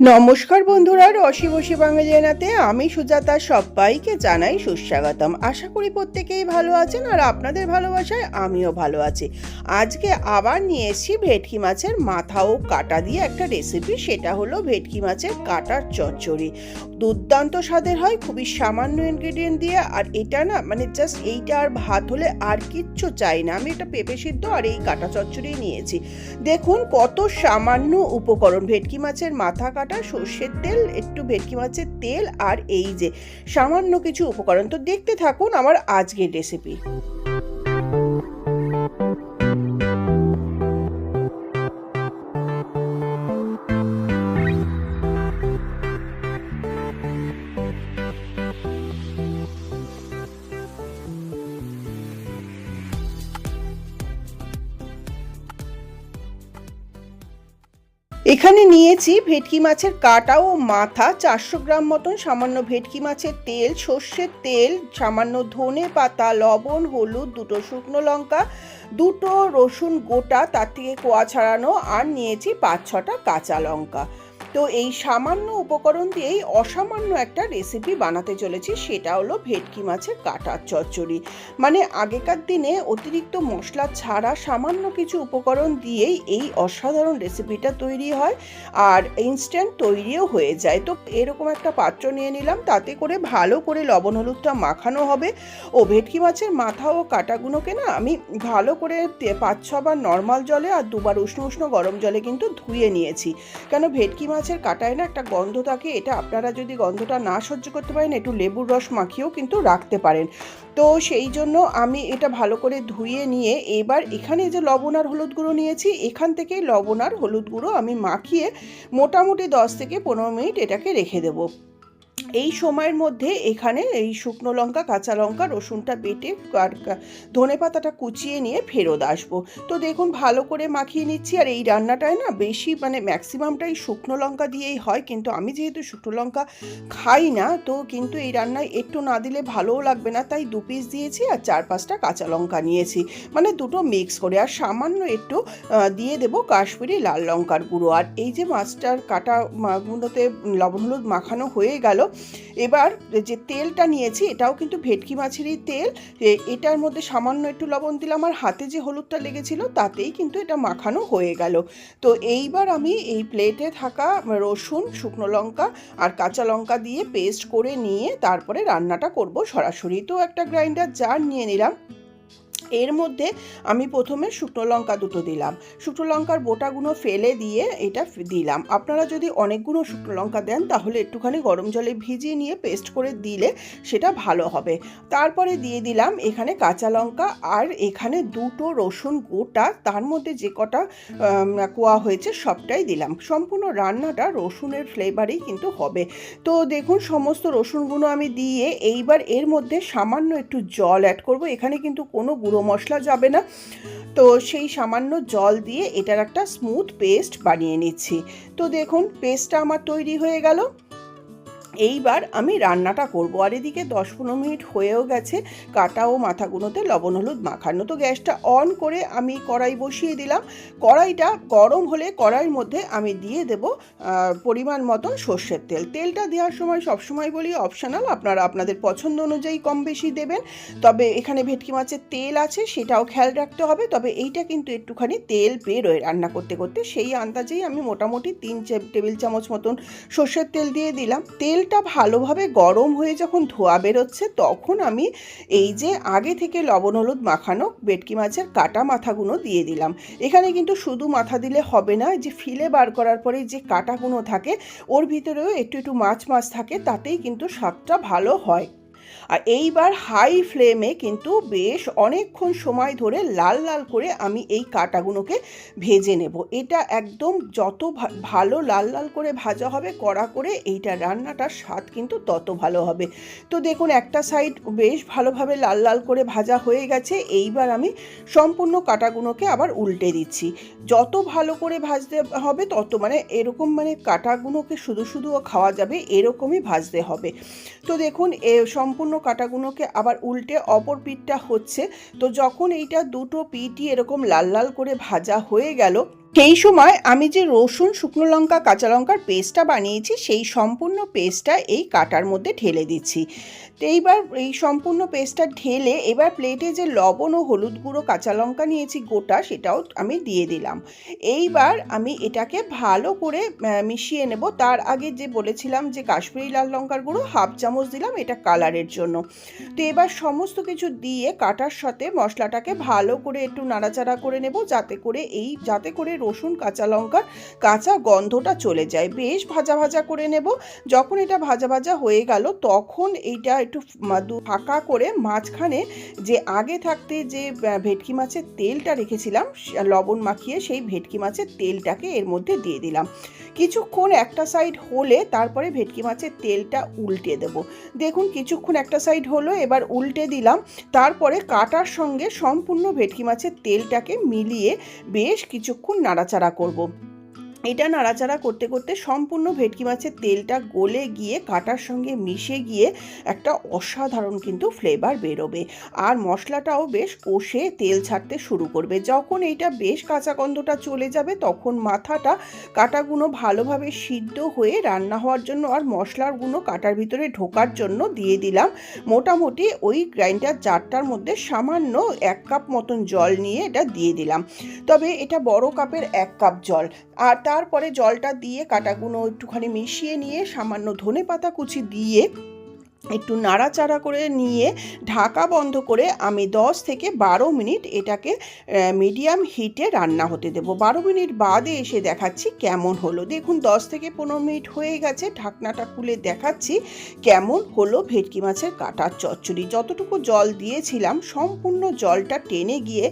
নমস্কার বন্ধুরা, রসি বসি বাঙালিয়ানাতে আমি সুজাতা সবাইকে জানাই সুস্বাগতম। আশা করি প্রত্যেকেই ভালো আছেন আর আপনাদের ভালোবাসায় আমিও ভালো আছি। আজকে আবার নিয়ে এসেছি ভেটকি মাছের মাথা ও কাটা দিয়ে একটা রেসিপি সেটা হলো ভেটকি মাছের কাটার চচ্চড়ি। দুর্দান্ত স্বাদের হয়, খুবই সামান্য ইনগ্রেডিয়েন্ট দিয়ে, আর এটা না মানে জাস্ট এইটা আর ভাত হলে আর কিচ্ছু চাই না। আমি এটা পেঁপে সিদ্ধ আর এই কাটা চচ্চড়ি নিয়েছি। দেখুন কত সামান্য উপকরণ ভেটকি মাছের মাথা কাটা সর্ষের তেল, একটু ভেটকি মাছের তেল আর এই যে সামান্য কিছু উপকরণ। তো দেখতে থাকুন আমার আজকের রেসিপি এখানে নিয়েছি ভেটকি মাছের কাটা ও মাথা, চারশো গ্রাম মতন সামান্য ভেটকি মাছের তেল, সর্ষের তেল, সামান্য ধনে পাতা, লবণ, হলুদ, দুটো শুকনো লঙ্কা, দুটো রসুন গোটা, তার থেকে কোয়া ছাড়ানো, আর নিয়েছি পাঁচ ছটা কাঁচা লঙ্কা। তো এই সামান্য উপকরণ দিয়েই অসামান্য একটা রেসিপি বানাতে চলেছি, সেটা হলো ভেটকি মাছের কাটার চচ্চড়ি। মানে আগেকার দিনে অতিরিক্ত মশলা ছাড়া সামান্য কিছু উপকরণ দিয়েই এই অসাধারণ রেসিপিটা তৈরি হয় আর ইনস্ট্যান্ট তৈরিও হয়ে যায়। তো এরকম একটা পাত্র নিয়ে নিলাম, তাতে করে ভালো করে লবণ হলুদটা মাখানো হবে। ও ভেটকি মাছের মাথা ও কাটাগুলোকে না আমি ভালো করে পাঁচ ছবার নর্মাল জলে আর দুবার উষ্ণ উষ্ণ গরম জলে কিন্তু ধুয়ে নিয়েছি। কেন ভেটকি মাছের কাটায় না একটা গন্ধ থাকে, এটা আপনারা যদি গন্ধটা না সহ্য করতে পারেন, একটু লেবুর রস মাখিয়েও কিন্তু রাখতে পারেন। তো সেই জন্য আমি এটা ভালো করে ধুয়ে নিয়ে এবার এখানে যে লবণ আর হলুদ গুঁড়ো নিয়েছি, এখান থেকেই লবণ আর হলুদ গুঁড়ো আমি মাখিয়ে মোটামুটি দশ থেকে পনেরো মিনিট এটাকে রেখে দেবো। এই সময়ের মধ্যে এখানে এই শুকনো লঙ্কা, কাঁচা লঙ্কা, রসুনটা বেটে আর ধনে পাতাটা কুচিয়ে নিয়ে ফেরত আসব। তো দেখুন, ভালো করে মাখিয়ে নিচ্ছি। আর এই রান্নাটায় না বেশি মানে ম্যাক্সিমামটাই শুকনো লঙ্কা দিয়েই হয়। কিন্তু আমি যেহেতু শুকনো লঙ্কা খাই না, তো কিন্তু এই রান্নায় একটু না দিলে ভালোও লাগবে না। তাই দু পিস দিয়েছি আর চার পাঁচটা কাঁচা লঙ্কা নিয়েছি। মানে দুটো মিক্স করে। আর সামান্য একটু দিয়ে দেবো কাশ্মীরি লাল লঙ্কার গুঁড়ো। আর এই যে মাছটার কাটা গুঁড়োতে লবণ হলুদ মাখানো হয়ে গেল এবার যে তেলটা নিয়েছি, এটাও কিন্তু ভেটকি মাছেরই তেল। এটার মধ্যে সামান্য একটু লবণ দিলাম আর হাতে যে হলুদটা লেগেছিল, তাতেই কিন্তু এটা মাখানো হয়ে গেল। তো এইবার আমি এই প্লেটে থাকা রসুন, শুকনো লঙ্কা আর কাঁচা লঙ্কা দিয়ে পেস্ট করে নিয়ে তারপরে রান্নাটা করব সরাসরি। তো একটা গ্রাইন্ডার জার নিয়ে নিলাম। এর মধ্যে আমি প্রথমে শুকনো লঙ্কা দুটো দিলাম। শুকনো লঙ্কার বোটাগুলো ফেলে দিয়ে এটা দিলাম। আপনারা যদি অনেকগুলো শুকনো লঙ্কা দেন, তাহলে একটুখানি গরম জলে ভিজিয়ে নিয়ে পেস্ট করে দিলে সেটা ভালো হবে। তারপরে দিয়ে দিলাম এখানে কাঁচা লঙ্কা আর এখানে দুটো রসুন গোটা। তার মধ্যে যে কটা কোয়া হয়েছে সবটাই দিলাম। সম্পূর্ণ রান্নাটা রসুনের ফ্লেভারেই কিন্তু হবে। তো দেখুন, সমস্ত রসুনগুলো আমি দিয়ে এইবার এর মধ্যে সামান্য একটু জল অ্যাড করব। এখানে কিন্তু কোনো গুঁড়ো মশলা যাবে না। তো সেই সামান্য জল দিয়ে এটার একটা স্মুথ পেস্ট বানিয়ে নিচ্ছি। তো দেখুন পেস্টটা আমার তৈরি হয়ে গেল। এইবার আমি রান্নাটা করব। আর এদিকে দশ পনেরো মিনিট হয়েও গেছে, কাটা ও মাথাগুলোতে লবণ, হলুদ মাখানো। তো গ্যাসটা অন করে আমি কড়াই বসিয়ে দিলাম। কড়াইটা গরম হলে কড়াইয়ের মধ্যে আমি দিয়ে দেব পরিমাণ মতন সর্ষের তেল। তেলটা দেওয়ার সময় সবসময় বলি অপশনাল আপনারা আপনাদের পছন্দ অনুযায়ী কম বেশি দেবেন। তবে এখানে ভেটকি মাছের তেল আছে, সেটাও খেয়াল রাখতে হবে। তবে এইটা কিন্তু একটুখানি তেল বেরোয় রান্না করতে করতে। সেই আন্দাজেই আমি মোটামুটি তিন টেবিল চামচ মতন সর্ষের তেল দিয়ে দিলাম। তেলটা ভালোভাবে গরম হয়ে যখন ধোয়া বেরোচ্ছে, তখন আমি এই যে আগে থেকে লবণ হলুদ মাখানো বেটকি মাছের কাটা মাথাগুলো দিয়ে দিলাম। এখানে কিন্তু শুধু মাথা দিলে হবে না যে ফিলে বার করার পরে যে কাটাগুলো থাকে, ওর ভিতরেও একটু একটু মাছ মাছ থাকে, তাতেই কিন্তু স্বাদটা ভালো হয়। আর এইবার হাই ফ্লেমে কিন্তু বেশ অনেকক্ষণ সময় ধরে লাল লাল করে আমি এই কাটাগুলোকে ভেজে নেব। এটা একদম যত ভালো লাল লাল করে ভাজা হবে, কড়া করে এইটা রান্নাটার স্বাদ কিন্তু তত ভালো হবে। তো দেখুন, একটা সাইড বেশ ভালোভাবে লাল লাল করে ভাজা হয়ে গেছে, এইবার আমি সম্পূর্ণ কাটাগুলোকে আবার উল্টে দিচ্ছি। যত ভালো করে ভাজতে হবে, তত মানে এরকম মানে কাটাগুলোকে শুধু শুধুও খাওয়া যাবে, এরকমই ভাজতে হবে। তো দেখুন, এ সম্পূর্ণ কাটাগুলোকে আবার উল্টে অপর পিঠটা হচ্ছে। তো যখন এইটা দুটো পিঠই এরকম লাল লাল করে ভাজা হয়ে গেল সেই সময় আমি যে রসুন, শুকনো লঙ্কা, কাঁচা লঙ্কার পেস্টটা বানিয়েছি, সেই সম্পূর্ণ পেস্টটা এই কাটার মধ্যে ঢেলে দিচ্ছি। তো এইবার এই সম্পূর্ণ পেস্টটা ঢেলে এবার প্লেটে যে লবণ ও হলুদ গুঁড়ো, কাঁচা লঙ্কা নিয়েছি গোটা, সেটাও আমি দিয়ে দিলাম। এইবার আমি এটাকে ভালো করে মিশিয়ে নেব। তার আগে যে বলেছিলাম যে কাশ্মীরি লাল লঙ্কার গুঁড়ো হাফ চামচ দিলাম, এটা কালারের জন্য। তো এবার সমস্ত কিছু দিয়ে কাটার সাথে মশলাটাকে ভালো করে একটু নাড়াচাড়া করে নেব, যাতে করে এই, যাতে করে রসুন, কাঁচা লঙ্কার কাঁচা গন্ধটা চলে যায়। বেশ ভাজা ভাজা করে নেব। যখন এটা ভাজা ভাজা হয়ে গেল, তখন এইটা একটু ফাঁকা করে মাঝখানে যে আগে থাকতে যে ভেটকি মাছের তেলটা রেখেছিলাম লবণ মাখিয়ে সেই ভেটকি মাছের তেলটাকে এর মধ্যে দিয়ে দিলাম। কিছুক্ষণ একটা সাইড হলে তারপরে ভেটকি মাছের তেলটা উল্টে দেব। দেখুন কিছুক্ষণ একটা সাইড হলো, এবার উল্টে দিলাম। তারপরে কাটার সঙ্গে সম্পূর্ণ ভেটকি মাছের তেলটাকে মিলিয়ে বেশ কিছুক্ষণ নাড়াচাড়া করব। এটা নাড়াচাড়া করতে করতে সম্পূর্ণ ভেটকি মাছের তেলটা গলে গিয়ে কাটার সঙ্গে মিশে গিয়ে একটা অসাধারণ কিন্তু ফ্লেভার বেরোবে। আর মশলাটাও বেশ কষে তেল ছাড়তে শুরু করবে। যখন এইটা বেশ কাঁচা গন্ধটা চলে যাবে, তখন মাথাটা কাটাগুলো ভালোভাবে সিদ্ধ হয়ে রান্না হওয়ার জন্য আর মশলার গুঁড়ো কাটার ভিতরে ঢোকার জন্য দিয়ে দিলাম। মোটামুটি ওই গ্রাইন্ডার জারটার মধ্যে সামান্য এক কাপ মতন জল নিয়ে এটা দিয়ে দিলাম। তবে এটা বড় কাপের এক কাপ জল। আর তারপরে জলটা দিয়ে কাটাগুলো একটুখানি মিশিয়ে নিয়ে সামান্য ধনে পাতা কুচি দিয়ে একটু নাড়াচাড়া করে নিয়ে ঢাকা বন্ধ করে আমি 10 থেকে বারো মিনিট এটাকে মিডিয়াম হিটে রান্না হতে দেবো। বারো মিনিট বাদে এসে দেখাচ্ছি কেমন হলো। দেখুন 10 থেকে পনেরো মিনিট হয়ে গেছে, ঢাকনাটা খুলে দেখাচ্ছি কেমন হলো ভেটকি মাছের কাটার চচ্চড়ি। যতটুকু জল দিয়েছিলাম, সম্পূর্ণ জলটা টেনে গিয়ে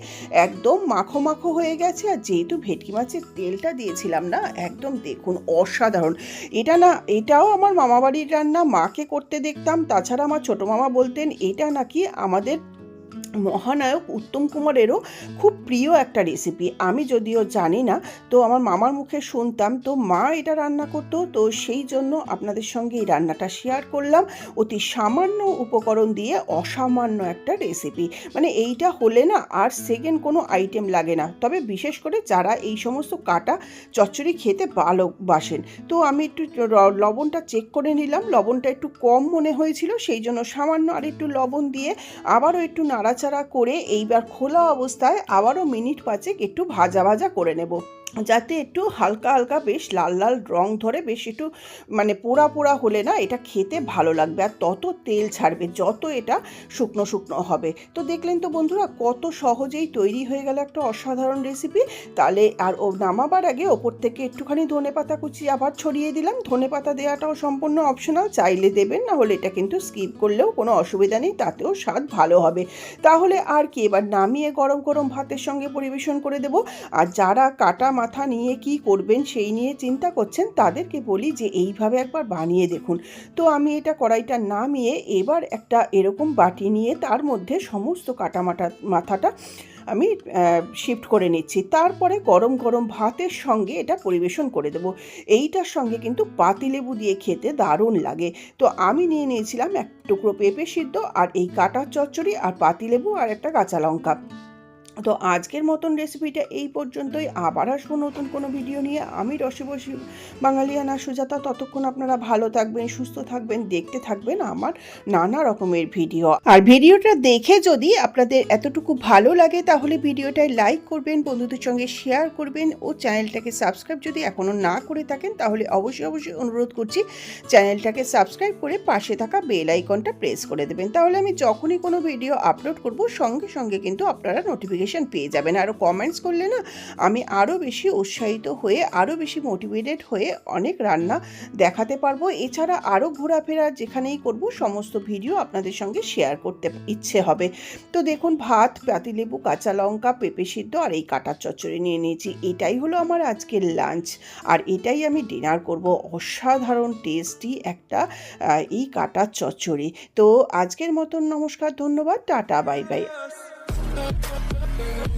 একদম মাখো মাখো হয়ে গেছে। আর যেহেতু ভেটকি মাছের তেলটা দিয়েছিলাম না, একদম দেখুন অসাধারণ। এটা না, এটাও আমার মামাবাড়ির রান্না, মাকে করতে দেখতাম। তাছাড়া আমার ছোটো মামা বলতেন এটা নাকি আমাদের মহানায়ক উত্তম কুমারেরও খুব প্রিয় একটা রেসিপি আমি যদিও জানি না, তো আমার মামার মুখে শুনতাম, তো মা এটা রান্না করতো, তো সেই জন্য আপনাদের সঙ্গে এই রান্নাটা শেয়ার করলাম। অতি সামান্য উপকরণ দিয়ে অসামান্য একটা রেসিপি মানে এইটা হলে না আর সেকেন্ড কোনো আইটেম লাগে না। তবে বিশেষ করে যারা এই সমস্ত কাটা চচ্চড়ি খেতে ভালোবাসেন, তো আমি একটু লবণটা চেক করে নিলাম। লবণটা একটু কম মনে হয়েছিল, সেই জন্য সামান্য আর একটু লবণ দিয়ে আবারও একটু নাড়াচাড়া করে এইবার খোলা অবস্থায় আবারও মিনিট পাঁচেক একটু ভাজা ভাজা করে নেব। যাতে একটু হালকা হালকা বেশ লাল লাল রং ধরে বেশ একটু মানে পোড়া পোড়া হলে না এটা খেতে ভালো লাগবে। আর তত তেল ছাড়বে, যত এটা শুকনো শুকনো হবে। তো দেখলেন তো বন্ধুরা, কত সহজেই তৈরি হয়ে গেল একটা অসাধারণ রেসিপি তাহলে আর ও নামাবার আগে ওপর থেকে একটুখানি ধনে পাতা কুচি আবার ছড়িয়ে দিলাম। ধনে পাতা দেওয়াটাও সম্পূর্ণ অপশনাল চাইলে দেবেন, না হলে এটা কিন্তু স্কিপ করলেও কোনো অসুবিধা নেই, তাতেও স্বাদ ভালো হবে। তাহলে আর কি, এবার নামিয়ে গরম গরম ভাতের সঙ্গে পরিবেশন করে দেব। আর যারা কাটা মাথা নিয়ে কি করবেন সেই নিয়ে চিন্তা করছেন, তাদেরকে বলি যে এইভাবে একবার বানিয়ে দেখুন। তো আমি এটা কড়াইটা নামিয়ে এবার একটা এরকম বাটি নিয়ে তার মধ্যে সমস্ত কাটা মাথা মাথাটা আমি শিফট করে নিচ্ছি। তারপরে গরম গরম ভাতের সঙ্গে এটা পরিবেশন করে দেবো। এইটার সঙ্গে কিন্তু পাতিলেবু দিয়ে খেতে দারুণ লাগে। তো আমি নিয়ে নিয়েছিলাম এক টুকরো পেঁপে সিদ্ধ আর এই কাটা চচ্চড়ি আর পাতিলেবু আর একটা কাঁচা লঙ্কা। তো আজকের মতন রেসিপিটা এই পর্যন্তই। আবার আসব নতুন কোনো ভিডিও নিয়ে। আমি রসে বসি বাঙালিয়ানা সুজাতা ততক্ষণ আপনারা ভালো থাকবেন সুস্থ থাকবেন দেখতে থাকবেন আমার নানা রকমের ভিডিও আর ভিডিওটা দেখে যদি আপনাদের এতটুকু ভালো লাগে তাহলে ভিডিওটায় লাইক করবেন বন্ধুদের সঙ্গে শেয়ার করবেন ও চ্যানেলটাকে সাবস্ক্রাইব যদি এখনও না করে থাকেন তাহলে অবশ্যই অবশ্যই অনুরোধ করছি চ্যানেলটাকে সাবস্ক্রাইব করে পাশে থাকা বেল আইকনটা প্রেস করে দেবেন। তাহলে আমি যখনই কোনো ভিডিও আপলোড করব সঙ্গে সঙ্গে কিন্তু আপনারা নোটিফিকেশন পেয়ে যাবেন। আরও কমেন্টস করলে না, আমি আরও বেশি উৎসাহিত হয়ে আরও বেশি মোটিভেটেড হয়ে অনেক রান্না দেখাতে পারব। এছাড়া আরও ঘোরাফেরা যেখানেই করব, সমস্ত ভিডিও আপনাদের সঙ্গে শেয়ার করতে ইচ্ছে হবে। তো দেখুন, ভাত, পাতিলেবু, কাঁচা লঙ্কা, পেঁপে সিদ্ধ আর এই কাটার চচ্চড়ি নিয়ে নিয়েছি। এটাই হলো আমার আজকের লাঞ্চ আর এটাই আমি ডিনার করব। অসাধারণ টেস্টি একটা এই কাটার চচ্চড়ি। তো আজকের মতন নমস্কার, ধন্যবাদ, টাটা বাই বাই We'll